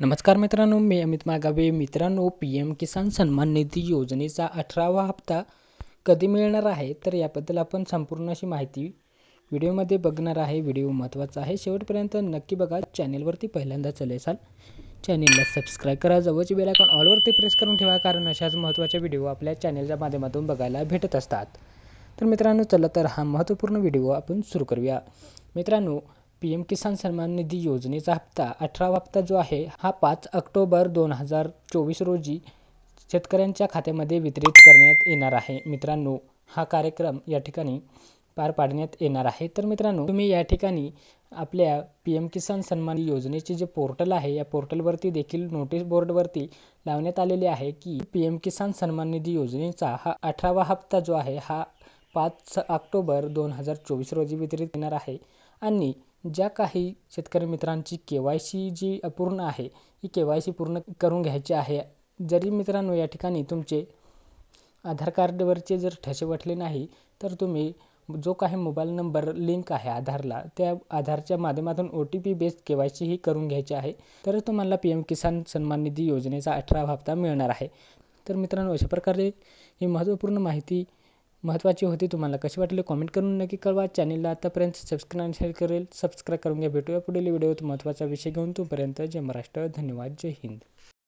नमस्कार मित्रांनो मी अमित मागावे. मित्रांनो पी एम किसान सन्मान निधी योजनेचा अठरावा हप्ता कधी मिळणार आहे? तर याबद्दल आपण संपूर्ण अशी माहिती व्हिडिओमध्ये बघणार आहे. व्हिडिओ महत्त्वाचा आहे. शेवटपर्यंत नक्की बघा. चॅनेलवरती पहिल्यांदा चले असाल चॅनेलला सबस्क्राईब करा. जवळची बेल आयकॉन ऑलवरती प्रेस करून ठेवा कारण अशाच महत्त्वाचे व्हिडिओ आपल्या चॅनेलच्या माध्यमातून बघायला भेटत असतात. तर मित्रांनो चला तर हा महत्त्वपूर्ण व्हिडिओ आपण सुरू करूया. मित्रांनो पी एम किसान सन्मान निधी योजनेचा हप्ता अठरावा हप्ता जो आहे हा पाच ऑक्टोबर दोन हजार चोवीस रोजी शेतकऱ्यांच्या खात्यामध्ये वितरित करण्यात येणार आहे. मित्रांनो हा कार्यक्रम या ठिकाणी पार पाडण्यात येणार आहे. तर मित्रांनो तुम्ही या ठिकाणी आपल्या पी एम किसान सन्मान योजनेचे जे पोर्टल आहे या पोर्टलवरती देखील नोटीस बोर्डवरती लावण्यात आलेले आहे की पी एम किसान सन्मान निधी योजनेचा हा अठरावा हप्ता जो आहे हा पाच आक्टोबर दोन हजार चोवीस रोजी वितरित येणार आहे. आणि ज्या काही शेतकरी मित्रांची के वाय सी जी अपूर्ण आहे ही के वाय सी पूर्ण करून घ्यायची आहे. जरी मित्रांनो या ठिकाणी तुमचे आधार कार्डवरचे जर ठसे वाटले नाही तर तुम्ही जो काही मोबाईल नंबर लिंक आहे आधारला त्या आधारच्या माध्यमातून O T P based K Y C ही करून घ्यायची आहे. तर तुम्हाला पी एम किसान सन्मान निधी योजनेचा अठरावा हप्ता मिळणार आहे. तर मित्रांनो अशा प्रकारे ही महत्त्वपूर्ण माहिती महत्त्वाची होती तुम्हाला. कशी वाटली कॉमेंट करून नक्की कळवा. चॅनेलला आतापर्यंत सबस्क्राईब शेअर करेल. सबस्क्राईब करून घ्या. भेटूया पुढील व्हिडिओत महत्त्वाचा विषय घेऊन तोपर्यंत जय महाराष्ट्र. धन्यवाद. जय हिंद.